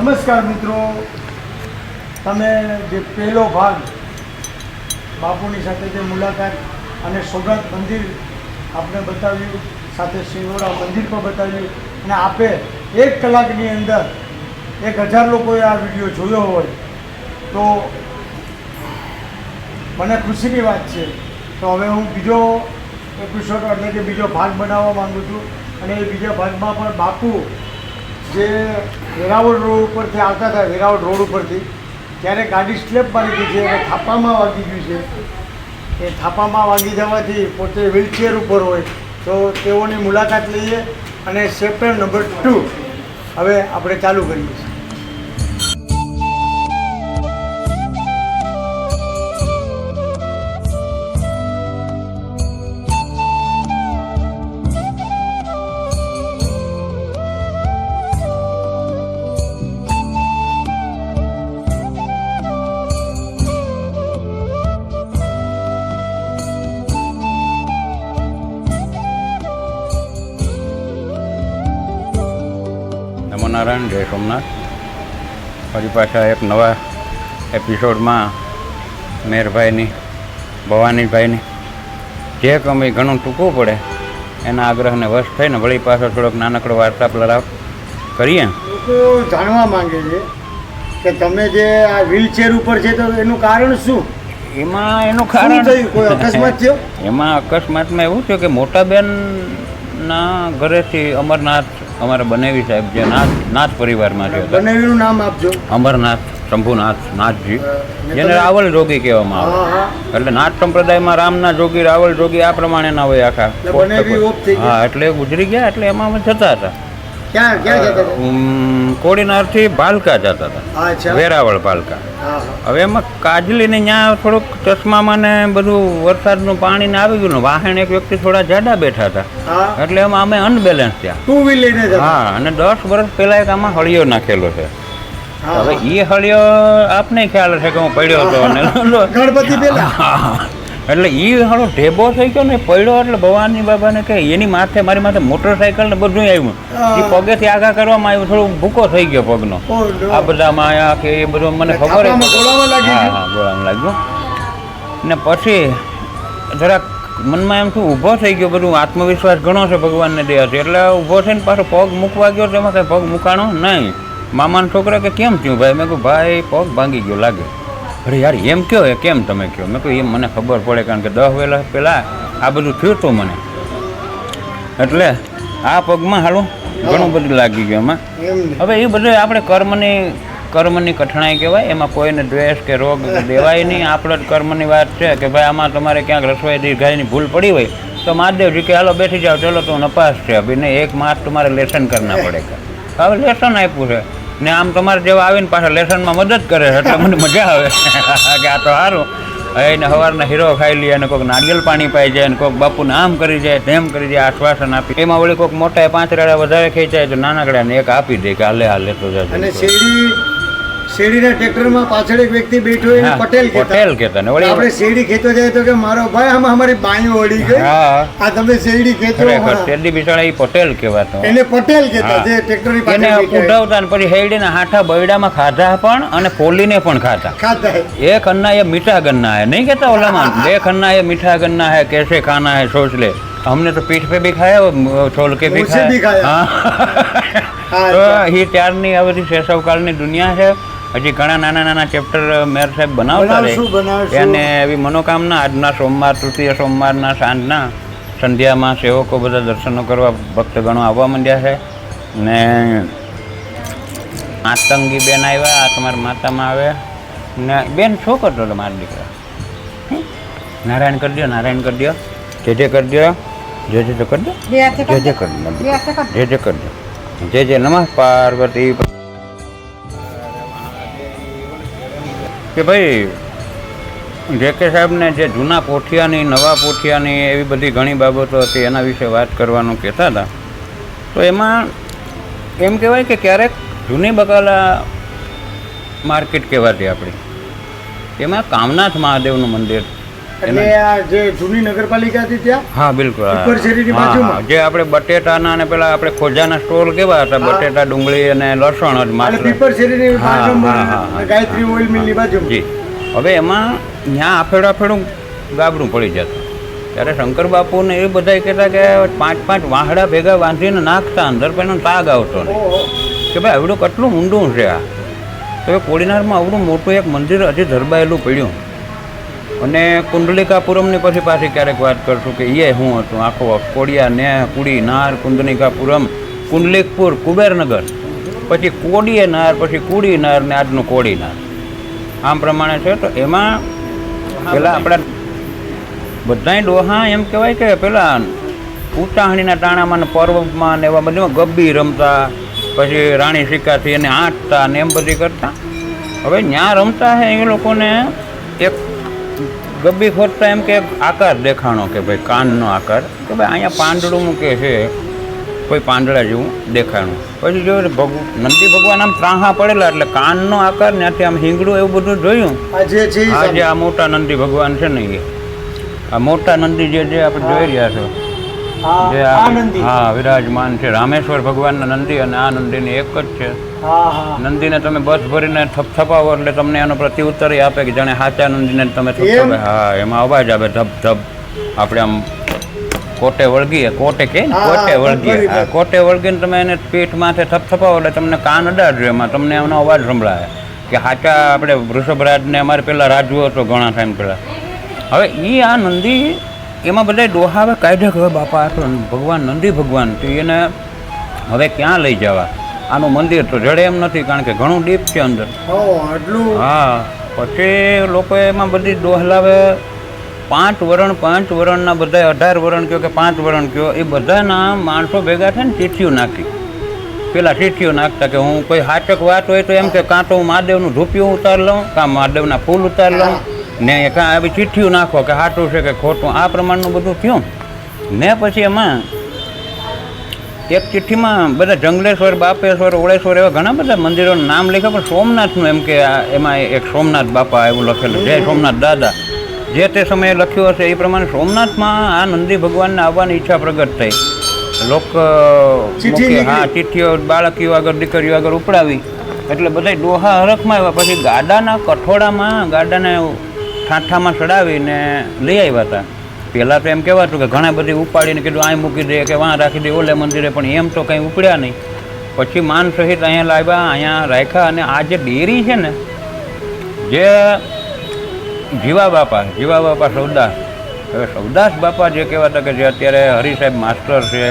નમસ્કાર મિત્રો. તમે જે પહેલો ભાગ બાપુની સાથે જે મુલાકાત અને સોગાત મંદિર આપણે બતાવ્યું, સાથે શિવોડા મંદિર પણ બતાવ્યું, અને આપે એક કલાકની અંદર એક હજાર લોકોએ આ વીડિયો જોયો હોય, તો મને ખુશીની વાત છે. તો હવે હું બીજો એપિસોડ એટલે કે બીજો ભાગ બનાવવા માગું છું. અને એ બીજા ભાગમાં પણ બાપુ જે વેરાવળ રોડ ઉપરથી આવતા હતા, વેરાવળ રોડ ઉપરથી, ત્યારે ગાડી સ્લેપ મારી ગઈ છે અને થાપામાં વાગી ગયું છે. એ થાપામાં વાગી જવાથી પોતે વ્હીલચેર ઉપર હોય, તો તેઓની મુલાકાત લઈએ અને ચેપ્ટર નંબર ટુ હવે આપણે ચાલુ કરીએ છીએ. સોમનાથ. ફરી પાછા એક નવા એપિસોડમાં મેરભાઈની ભવાનીભાઈની. જે કમી ઘણું ટૂંકું પડે એના આગ્રહને વશ થઈને વળી પાછો થોડોક નાનકડો વાર્તાલાપ કરીએ. લોકો જાણવા માંગે છે કે તમે જે આ વ્હીલચેર ઉપર છે તો એનું કારણ શું? એમાં એનું કારણ કોઈ અકસ્માત થયો? એમાં અકસ્માતમાં એવું થયું કે મોટા બેનના ઘરેથી અમરનાથ અમારા બનેવી સાહેબ જે નાથ નાથ પરિવારમાં છે. બનેવીનું નામ આપજો. અમરનાથ શંભુનાથ નાથજી. જેને રાવલ જોગી કહેવામાં આવે. એટલે નાથ સંપ્રદાયમાં રામના જોગી રાવલ જોગી આ પ્રમાણેના હોય આખા. હા એટલે ગુજરી ગયા એટલે એમાં અમે જતા હતા. ક્યાં ક્યાં જતા હતા? કોડીનારથી ભાલકા જતા હતા. વેરાવળ ભાલકા. હવે એમાં કાજલીને ત્યાં થોડુંક ચશ્મામાં ને બધું વરસાદનું પાણી ને આવી ગયું ને વાહન એક વ્યક્તિ થોડા જાડા બેઠા હતા. એટલે એમાં અમે અનબેલેન્સ થયા. ટુ વ્હીલ લઈને હા અને દસ વર્ષ પહેલાં એક આમાં હળિયો નાખેલો છે. હવે એ હળિયો આપને ખ્યાલ છે કે હું પડ્યો હતો ગણપતિ હા. એટલે એ હળો ઢેબો થઈ ગયો ને પડ્યો એટલે ભવાની બાબાને કે એની માથે મારી માથે મોટરસાઇકલ ને બધું આવ્યું. એ પગેથી આગા કરવામાં આવ્યું થોડું ભૂકો થઈ ગયો પગનો. આ બધા માયા કે એ બધું મને ખબર હા હા ગોળામાં લાગ્યું. ને પછી જરાક મનમાં એમ શું ઊભો થઈ ગયો બધું. આત્મવિશ્વાસ ઘણો છે ભગવાનને દયાથી એટલે ઊભો થઈને પાછો પગ મૂકવા ગયો તેમાં કંઈ પગ મૂકાણો નહીં. મામાના છોકરા કે કેમ થયું ભાઈ? મેં કહ્યું ભાઈ પગ ભાંગી ગયો લાગે. અરે યાર એમ કયો એ? કેમ તમે કહો મેં કહ્યું એમ મને ખબર પડે કારણ કે દસ વેલા પહેલાં આ બધું થયું હતું મને. એટલે આ પગમાં હાલું ઘણું બધું લાગી ગયું એમાં. હવે એ બધું આપણે કર્મની કર્મની કઠણાઈ કહેવાય એમાં કોઈને દ્વેષ કે રોગ દેવાય નહીં. આપણે જ કર્મની વાત છે કે ભાઈ આમાં તમારે ક્યાંક રસોઈ દીર્ઘાઈની ભૂલ પડી હોય તો મહાદેવજી કે હાલો બેસી જાઓ ચલો તો નપાસ છે. અભી એક માસ તમારે લેસન કરના પડે. હવે લેસન આપ્યું છે. ને આમ તમારે જેવા આવીને પાછા લેસનમાં મદદ કરે એટલે મને મજા આવે. કે આ તો સારું. એને સવારના હીરો ખાઈ લે અને કોઈક નારિયેલ પાણી પાઈ જાય અને કોઈક બાપુને આમ કરી જાય, તેમ કરી જાય, આશ્વાસન આપી. એમાં વળી કોઈક મોટા પાંચ રાડા વધારે ખેંચાય તો નાનકડાને એક આપી દે કે હાલે હાલે લેતો જાય શેરડીના ટ્રેક્ટરમાં પાછળ એક વ્યક્તિ બેઠો એને હા, પટેલ કહેતા પટેલ કહેતા ને વળી આપણે શેરડી ખેતો જાય તો કે મારો ભાઈ આમાં અમારી બાયું ઓળી ગઈ હા આ તમે શેરડી ખેતો ખરેખર હમણાં. તેદી બિચારા એ પટેલ કહેવાતો એને પટેલ કહેતા હા. જે ટ્રેક્ટરની એને પાછળ બેઠા ઉઠાવતા ને પછી હેડીના હાથા બૈડામાં ખાધા પણ અને ફોલીને પણ ખાતા ખાતા હે. એક અન્ના એ મીઠા ગન્ના है नहीं कहता ओलामान एक अन्ना ये मीठा गन्ना है कैसे खाना है सोच ले हमने तो पीठ पे भी खाया वो छोल के भी मुझसे भी खाया खाया। हाँ હા, તો અચ્છા. એ ત્યારની આ બધી શૈશવકાળની દુનિયા છે હજી ઘણા નાના નાના ચેપ્ટર મેર સાહેબ બનાવતા રહે. અને એવી મનોકામના આજના સોમવાર તૃતીય સોમવારના સાંજના સંધ્યામાં સેવકો બધા દર્શનો કરવા ભક્તગણો આવવા માંડ્યા છે. ને આતંગી બેન આવ્યા આ તમારા માતામાં આવે ને બેન શું કરતો હતો મારા દીકરા? નારાયણ કરી દો નારાયણ કરી દો જે જે કરી દો જે જે તો કરી દો જે કર જે કર દે. જે જે કરી દો જે જે નમઃ પાર્વતી કે ભાઈ જે કે સાહેબને જે જૂના પોઠિયાની, નવા પોઠિયાની એવી બધી ઘણી બાબતો હતી, એના વિશે વાત કરવાનું કહેતા હતા, તો એમાં એમ કહેવાય કે ક્યારેક જૂની બકાલા માર્કેટ કહેવાતી આપણી. એમાં કામનાથ મહાદેવનું મંદિર એટલે આ જે જૂની નગરપાલિકા હતી ત્યાં? હા બિલકુલ. હા. શેરીની બાજુમાં? જે આપણે બટેટાના અને પેલા આપણે ખોજાના સ્ટોલ કેવા હતા બટેટા ડુંગળી અને લસણ જ માત્ર. પીપર શેરીની હા, હા, હા, બાજુમાં ગાયત્રી ઓઇલ મિલની બાજુમાં? જી. હવે એમાં ત્યાં આફેડું આફેડું ગાબડું પડી જતું. ત્યારે શંકર બાપુને એ બધા કહેતા કે પાંચ પાંચ વાહડા ભેગા બાંધીને નાખતા અંદર પણ એનો તાગ આવતો નહીં. કે ભાઈ આવડું કેટલું ઊંડું છે આ? તો કોડીનારમાં આવડું મોટું એક મંદિર હજી ધરબાયેલું પડ્યું. અને કુંડલિકાપુરમની પછી પાછી ક્યારેક વાત કરશું કે એ શું હતું? આખો કોડિયા ને કુડી, નાર, કુંડલિકાપુરમ, કુંડલિકપુર, કુબેરનગર. પછી કોડીએ નાર, પછી કુડી નાર ને આજનું કોડી નાર. આમ પ્રમાણે છે તો એમાં પેલા આપણા બધાય ડોહા એમ કહેવાય કે પેલા ઉતાહણીના ટાણામાં ને પર્વમાં ને એવા બધું ગબ્બી રમતા, પછી રાણી શિકાથી એને આંટતા ને એમ બધી કરતા. હવે ત્યાં રમતા હે એ લોકોને એક ગબ્બી ખોદતા એમ કે આકાર દેખાણો કે ભાઈ કાનનો આકાર કે ભાઈ અહીંયા પાંદડું મૂકે છે કોઈ પાંદડા જેવું દેખાણું. પછી જોયું ભગ નંદી ભગવાન આમ ત્રાહા પડેલા એટલે કાનનો આકાર ત્યાંથી આમ હિંગડું એવું બધું જોયું. આજે જે આ મોટા નંદી ભગવાન છે ને એ આ મોટા નંદી જે જે આપણે જોઈ રહ્યા છો જે હા વિરાજમાન છે રામેશ્વર ભગવાનના નંદી અને આ નંદીની એક જ છે. નંદીને તમે બસ ભરીને થપથપાવો એટલે તમને એનો પ્રત્યુત્તર ઉત્તર આપે કે જાણે સાચા નંદીને તમે થપથપે હા એમાં અવાજ આવે ધપ ધપ આપણે આમ કોટે વળગીએ કોટે કે કોટે વળગીએ. હા કોટે વળગીને તમે એને પીઠ માથે થપથપાવો એટલે તમને કાન અડાડજો એમાં. તમને એનો અવાજ સંભળાય. કે સાચા આપણે વૃષભરાજને અમારે પહેલાં રાજવો હતો ઘણા ટાઈમ પહેલાં હવે એ આ નંદી એમાં બધા ડોહાવે કાઢ્યા કે બાપા હતો ભગવાન નંદી ભગવાન. તો એને હવે ક્યાં લઈ જવા? આનું મંદિર તો જડે એમ નથી કારણ કે ઘણું ડીપ છે અંદર. હો હા પછી લોકો એમાં બધી દોહલાવે. પાંચ વરણ પાંચ વરણના બધા અઢાર વરણ કયો કે પાંચ વરણ કયો એ બધાના માણસો ભેગા થઈને ચીઠીઓ નાખી. પેલા ચીઠીઓ નાખતા કે હું કોઈ હાચક વાત હોય તો એમ કે કાં તો હું મહાદેવનું ધૂપિયું ઉતાર લઉં કાં મહાદેવના ફૂલ ઉતાર લઉં ને કાં આવી ચીઠીઓ નાખો કે સાચું છે કે ખોટું. આ પ્રમાણનું બધું થયું. ને પછી એમાં એક ચિઠ્ઠીમાં બધા જંગલેશ્વર બાપેશ્વર ઓળેશ્વર એવા ઘણા બધા મંદિરોનું નામ લખ્યા પણ સોમનાથનું એમ કે આ એમાં એક સોમનાથ બાપા એવું લખેલું જય સોમનાથ દાદા. જે તે સમયે લખ્યું હશે એ પ્રમાણે સોમનાથમાં આ નંદી ભગવાનને આવવાની ઈચ્છા પ્રગટ થઈ. લોક હા ચિઠ્ઠીઓ બાળકીઓ આગળ દીકરીઓ આગળ ઉપડાવી. એટલે બધા ડોહા હરખમાં આવ્યા. પછી ગાડાના કઠોળામાં ગાડાને ઠાઠામાં ચડાવીને લઈ આવ્યા હતા. પહેલાં તો એમ કહેવાતું કે ઘણા બધી ઉપાડીને કીધું આ મૂકી દે કે વાં રાખી દે ઓલે મંદિરે. પણ એમ તો કંઈ ઉપડ્યા નહીં. પછી માન સહિત અહીંયા લાવ્યા અહીંયા રાખ્યા અને આ જે ડેરી છે ને જે જીવા બાપા જીવા બાપા સૌદાસ. હવે સૌદાસ બાપા જે કહેવાતા કે જે અત્યારે હરી સાહેબ માસ્ટર છે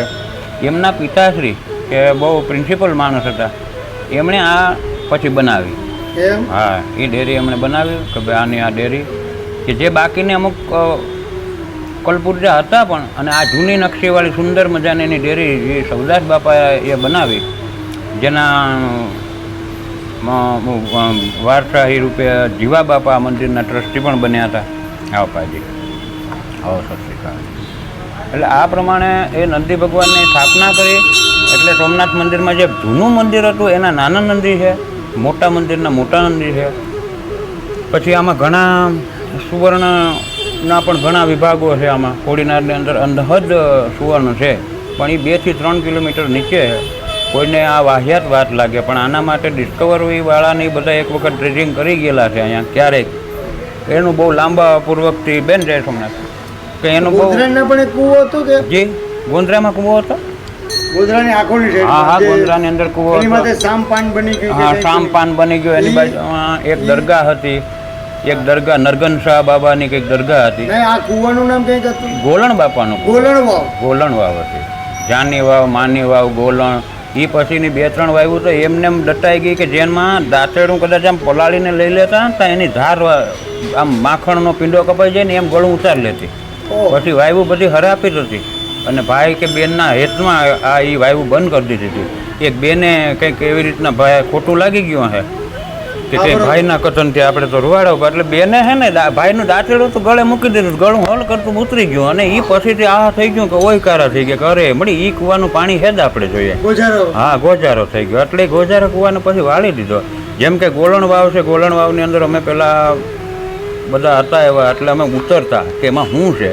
એમના પિતાશ્રી કે બહુ પ્રિન્સિપલ માણસ હતા એમણે આ પછી બનાવી. હા એ ડેરી એમણે બનાવી કે ભાઈ આની આ ડેરી કે જે બાકીને અમુક કલપુર્જા હતા પણ અને આ જૂની નકશીવાળી સુંદર મજાની એની ડેરી જે સૌદાસ બાપાએ એ બનાવી, જેના વારસાહી રૂપે જીવા બાપા મંદિરના ટ્રસ્ટી પણ બન્યા હતા. આ પાજી. હો સત શ્રી એટલે આ પ્રમાણે એ નંદી ભગવાનની સ્થાપના કરી, એટલે સોમનાથ મંદિરમાં જે જૂનું મંદિર હતું, એના નાના નંદી છે, મોટા મંદિરના મોટા નંદી છે. પછી આમાં ઘણા સુવર્ણના પણ ઘણા વિભાગો છે આમાં. કોડીનારની અંદર અંધહદ સુવર્ણ છે. પણ એ બેથી ત્રણ કિલોમીટર નીચે કોઈને આ વાહિયાત વાત લાગે પણ આના માટે ડિસ્કવરીવાળાની બધા એક વખત ટ્રેડિંગ કરી ગયેલા છે અહીંયા ક્યારેક. એનું બહુ લાંબા પૂર્વકથી બેન રહે છે હમણાં. કે એનું બહુ પણ એક કૂવો હતો કે? જી? ગોંદરામાં કૂવો હતો? ગોધરાની આખોની સાઈડ હા હા ગોંધરાની અંદર કૂવો એની સામપાન બની ગયું હા સામપાન બની ગયો એની બાજુમાં એક દરગાહ હતી. એક દરગાહ નરગન શાહ બાબાની કંઈક દરગાહ હતી. આ કુવાનું નામ કંઈક હતું. ગોલણ બાપાનું ગોલણ વાવ. ગોલણ વાવ હતી. જાની વાવ માની વાવ ગોલણ. એ પછીની બે ત્રણ વાયુ તો એમને એમ દટાઈ ગઈ કે જેમાં દાંતેડું કદાચ આમ પલાળીને લઈ લેતા તો એની ધાર આમ માખણનો પીંડો કપાઈ જાય ને એમ ગળું ઉતારી લેતી. પછી વાયુ બધી હરાપી હતી અને ભાઈ કે બેનના હેતમાં આ એ વાયુ બંધ કરી દીધી હતી. એક બેને કંઈક એવી રીતના ભાઈ ખોટું લાગી ગયું હે. કે તે ભાઈના કથનથી આપણે તો રૂવાડો એટલે બેને હે ને ભાઈનું દાંતેડું તો ગળે મૂકી દીધું ગળું હલ કરતું ઉતરી ગયું અને એ પછીથી આ થઈ ગયું કે ઓય કારા થઈ ગયા કે અરે મળી ઈ કૂવાનું પાણી હેદ આપણે જોઈએ. હા ગોજારો થઈ ગયો એટલે ગોજારો કૂવાને પછી વાળી દીધો. જેમ કે ગોળણ વાવ છે ગોલણ વાવની અંદર અમે પેલા બધા હતા એવા એટલે અમે ઉતરતા કે એમાં શું છે?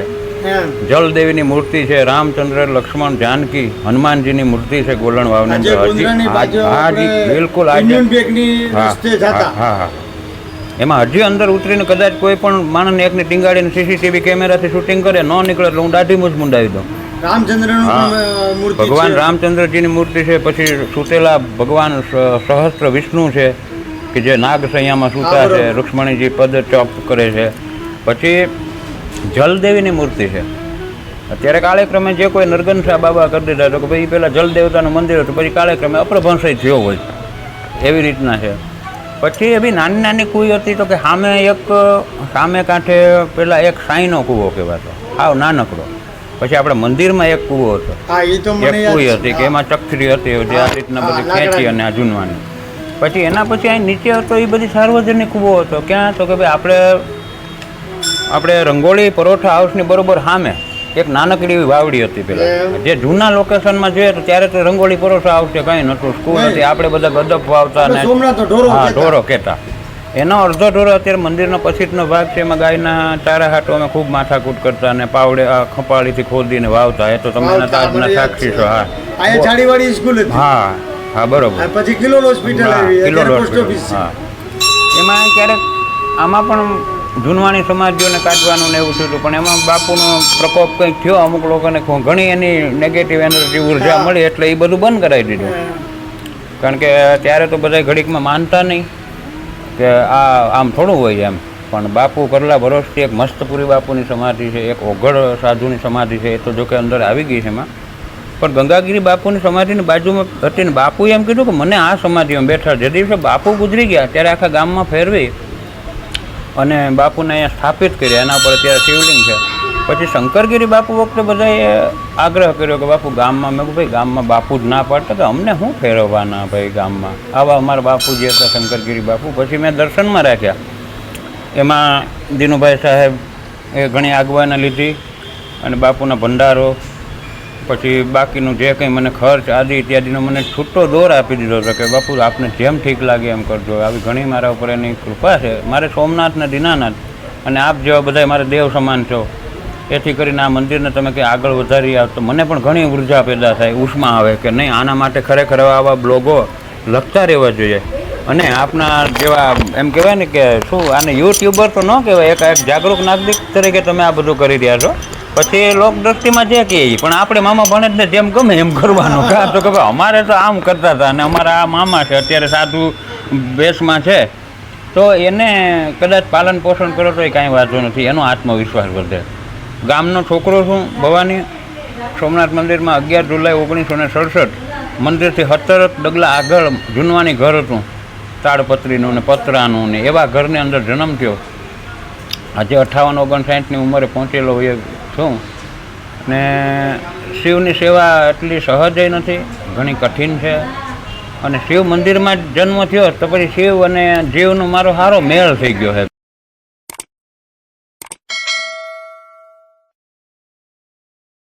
જલદેવીની મૂર્તિ છે રામચંદ્ર લક્ષ્મણ જાનકી હનુમાનજીની મૂર્તિ છે ગોલણ વાવની અંદર. હજી- હાજી બિલકુલ હા, એમાં હજી અંદર ઉતરીને કદાચ કોઈ પણ માણસને એકને ટીંગાડીને સીસીટીવી કેમેરાથી શૂટિંગ કરે ન નીકળે એટલે હું દાઢી મૂછ મુંડાવી દઉં. ભગવાન રામચંદ્રજીની મૂર્તિ છે પછી સુતેલા ભગવાન સહસ્ત્ર વિષ્ણુ છે કે જે નાગ સંયામાં સૂતા છે. રૂક્ષ્મણીજી પદ ચોપ કરે છે. પછી જલદેવીની મૂર્તિ છે. અત્યારે કાળેક્રમે જે કોઈ નરગનશા બાબા કરી દીધા તો કે ભાઈ પેલા જલદેવતાનું મંદિર હતું પછી કાળેક્રમે અપ્રભંશય થયો હોય. એવી રીતના છે. પછી એ બી નાની નાની કુઈ હતી તો કે સામે એક સામે કાંઠે પેલા એક સાંઈનો કૂવો કહેવાતો હાવ નાનકડો. પછી આપણે મંદિરમાં એક કૂવો હતો. એક કુઈ હતી કે એમાં ચકરી હતી જે આ રીતના બધી ખેંચી અને આ જૂનવાની. પછી એના પછી અહીં નીચે હતો એ બધી સાર્વજનિક કૂવો હતો. ક્યાં? તો કે ભાઈ આપણે આપણે રંગોળી પરોઠા હાઉસની બરોબર સામે એક નાનકડી એવી વાવડી હતી પેલા. જે જૂના લોકેશનમાં જોઈએ તો ત્યારે તો રંગોળી પરોઠા આવશે કંઈ નહોતું. સ્કૂલ. હતી આપણે બધા ગદપ વાવતા ને હા ઢોરો કહેતા. એનો અડધો ઢોરો અત્યારે મંદિરનો પછીનો ભાગ છે એમાં ગાયના ચારા હાટો અમે ખૂબ માથાકૂટ કરતા અને પાવડે આ ખપાળીથી ખોદીને વાવતા. એ તો તમે તાજના સાક્ષી છો. હા. હા હા બરોબર. પછી કિલોલ હોસ્પિટલ કિલોલ હોસ્પિટલ, હા. એમાં ક્યારેક આમાં પણ જૂનવાણી સમાજોને કાઢવાનું ને એવું થયું પણ એમાં બાપુનો પ્રકોપ કંઈક થયો અમુક લોકોને ઘણી એની નેગેટિવ એનર્જી ઊર્જા મળી એટલે એ બધું બંધ કરાવી દીધું. કારણ કે ત્યારે તો બધા ઘડીકમાં માનતા નહીં કે આ આમ થોડું હોય એમ. પણ બાપુ કરલા ભરોસથી એક મસ્તપુરી બાપુની સમાધિ છે એક ઓઘડ સાધુની સમાધિ છે એ તો જોકે અંદર આવી ગઈ છે એમાં. પણ ગંગાગીરી બાપુની સમાધિની બાજુમાં હતી ને બાપુએ એમ કીધું કે મને આ સમાધિમાં બેઠા જે દિવસે બાપુ ગુજરી ગયા ત્યારે આખા ગામમાં ફેરવી અને બાપુને અહીંયા સ્થાપિત કર્યા એના પર અત્યારે શિવલિંગ છે. પછી શંકરગીરી બાપુ વખતે બધાએ આગ્રહ કર્યો કે બાપુ ગામમાં, મેં કહું ભાઈ, ગામમાં બાપુ જ ના પાડતા કે અમને શું ફેરવવાના ભાઈ ગામમાં? આવા અમારા બાપુજી હતા, શંકરગીરી બાપુ. પછી મેં દર્શનમાં રાખ્યા. એમાં દિનુભાઈ સાહેબ એ ઘણી આગવાના લીધી અને બાપુના ભંડારો પછી બાકીનું જે કંઈ મને ખર્ચ, આદિ ઇત્યાદિનો મને છૂટો દોર આપી દીધો હતો કે, બાપુ, આપને જેમ ઠીક લાગે એમ કરજો. આવી ઘણી મારા ઉપર એની કૃપા છે. મારે સોમનાથ ને દીનાનાથ અને આપ જેવા બધા મારે દેવ સમાન છો. એથી કરીને આ મંદિરને તમે કંઈ આગળ વધારી આવ તો મને પણ ઘણી ઊર્જા પેદા થાય, ઉષ્મા આવે કે નહીં. આના માટે ખરેખર આવા બ્લોગો લખતા રહેવા જોઈએ. અને આપના જેવા એમ કહેવાય ને કે શું, આને યુટ્યુબર તો ન કહેવાય, એક એક જાગૃત નાગરિક તરીકે તમે આ બધું કરી રહ્યા છો. પછી લોક દ્રષ્ટિમાં જે કહે પણ આપણે મામા ભણે ને જેમ ગમે એમ કરવાનું. કાં તો કે અમારે તો આમ કરતા હતા અને અમારા આ મામા છે, અત્યારે સાધુ બેસમાં છે. તો એને કદાચ પાલન પોષણ કરો તો એ કાંઈ વાંધો નથી, એનો આત્મવિશ્વાસ વધે. ગામનો છોકરો છું, ભવાની, સોમનાથ મંદિરમાં અગિયાર જુલાઈ ઓગણીસો ને સડસઠ, મંદિરથી સત્તર ડગલા આગળ જૂનવાની ઘર હતું. તાડપત્રીનું ને પતરાનું ને એવા ઘરની અંદર જન્મ થયો. આજે અઠાવન, ઓગણસાઠની ઉંમરે પહોંચેલો હોય છું. ને શિવની સેવા એટલી સહજય નથી, ઘણી કઠિન છે. અને શિવ મંદિરમાં જ જન્મ થયો તો પછી શિવ અને જીવનો મારો સારો મેળ થઈ ગયો છે.